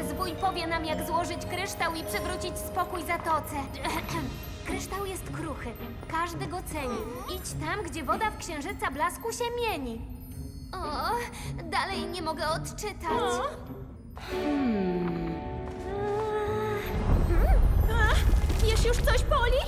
że zwój powie nam, jak złożyć kryształ i przywrócić spokój zatoce. Kryształ jest kruchy. Każdy go ceni. Idź tam, gdzie woda w księżyca blasku się mieni. O, dalej nie mogę odczytać. A, wiesz już coś? Poli,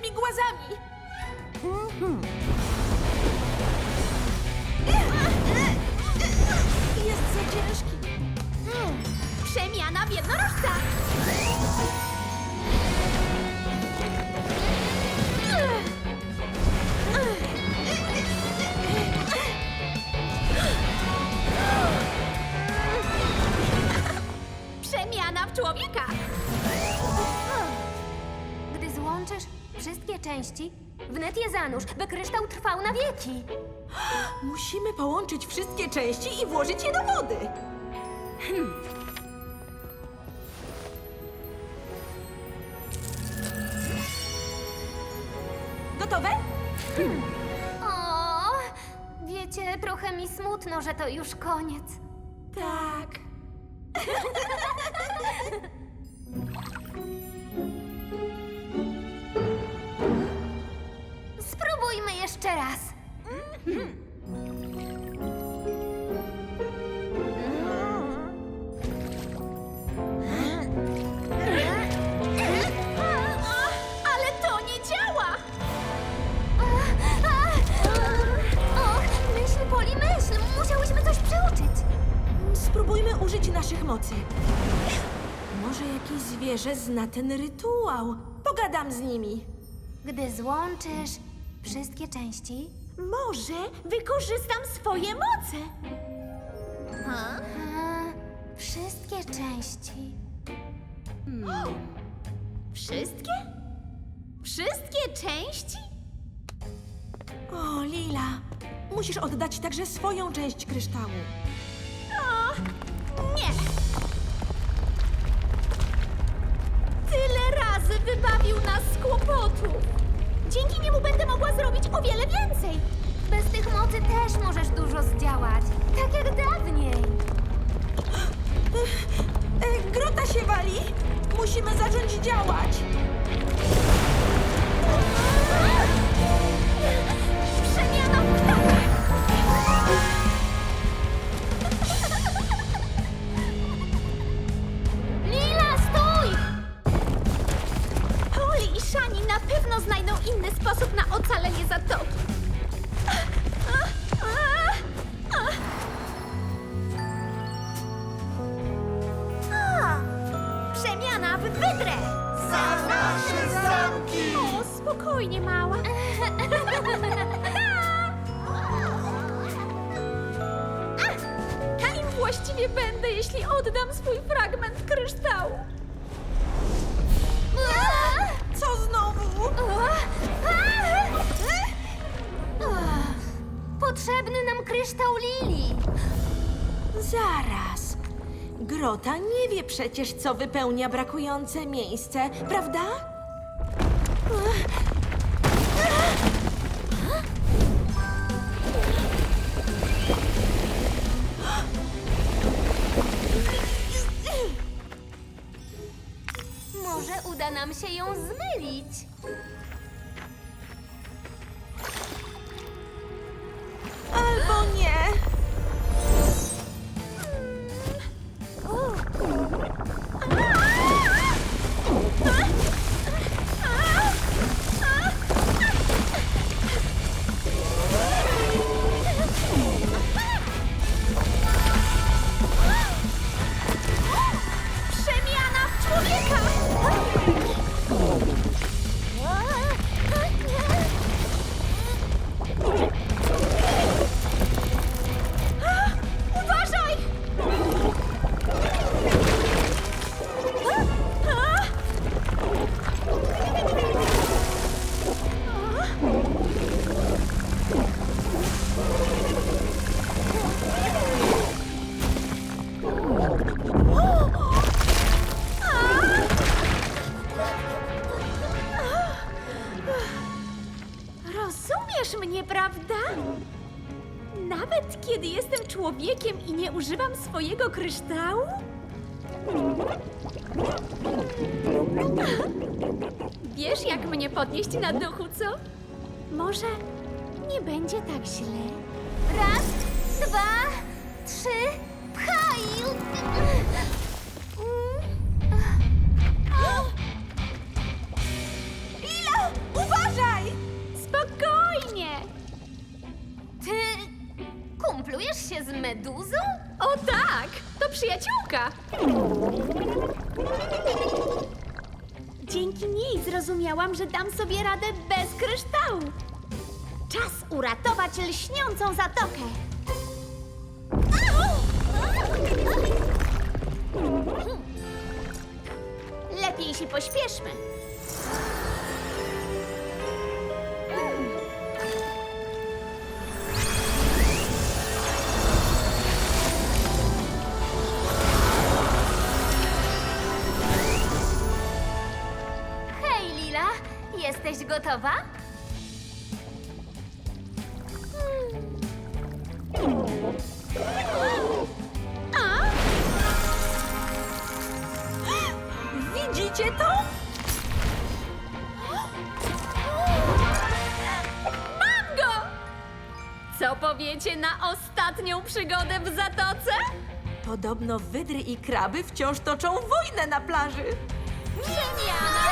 tymi głazami. Jest za ciężki. Przemiana w jednorożca. Przemiana w człowieka. Gdy złączysz wszystkie części, wnet je zanurz, by kryształ trwał na wieki. Musimy połączyć wszystkie części i włożyć je do wody. Gotowe? O, wiecie, trochę mi smutno, że to już koniec. Tak. jeszcze raz. Ale to nie działa! Och, myśl, Poli, myśl. Musiałyśmy coś przeoczyć. Spróbujmy użyć naszych mocy. Może jakieś zwierzę zna ten rytuał. Pogadam z nimi. Gdy złączysz wszystkie części, Może wykorzystam swoje moce. a, wszystkie części. Wszystkie? Wszystkie części? O, Lila, musisz oddać także swoją część kryształu. Zrobić o wiele więcej. Bez tych mocy też możesz dużo zdziałać. Tak jak dawniej. E, grota się wali. Musimy zacząć działać. Na ocalenie zatoki. Przemiana w wydrę! Za nasze zamki! O, spokojnie, mała. Kim właściwie będę, jeśli oddam swój fragment kryształu? Co znowu? Potrzebny nam kryształ Lili. Zaraz. Grota nie wie przecież, co wypełnia brakujące miejsce, prawda? Może uda nam się ją zmylić. Nawet kiedy jestem człowiekiem i nie używam swojego kryształu? Wiesz, jak mnie podnieść na duchu, co? Może nie będzie tak źle. Raz, dwa, trzy, pchaj! Meduzą? O tak! To przyjaciółka! Dzięki niej zrozumiałam, że dam sobie radę bez kryształu. Czas uratować lśniącą zatokę. Lepiej się pośpieszmy. Gotowa? Widzicie to? Mam go! Co powiecie na ostatnią przygodę w zatoce? Podobno wydry i kraby wciąż toczą wojnę na plaży. Genialnie!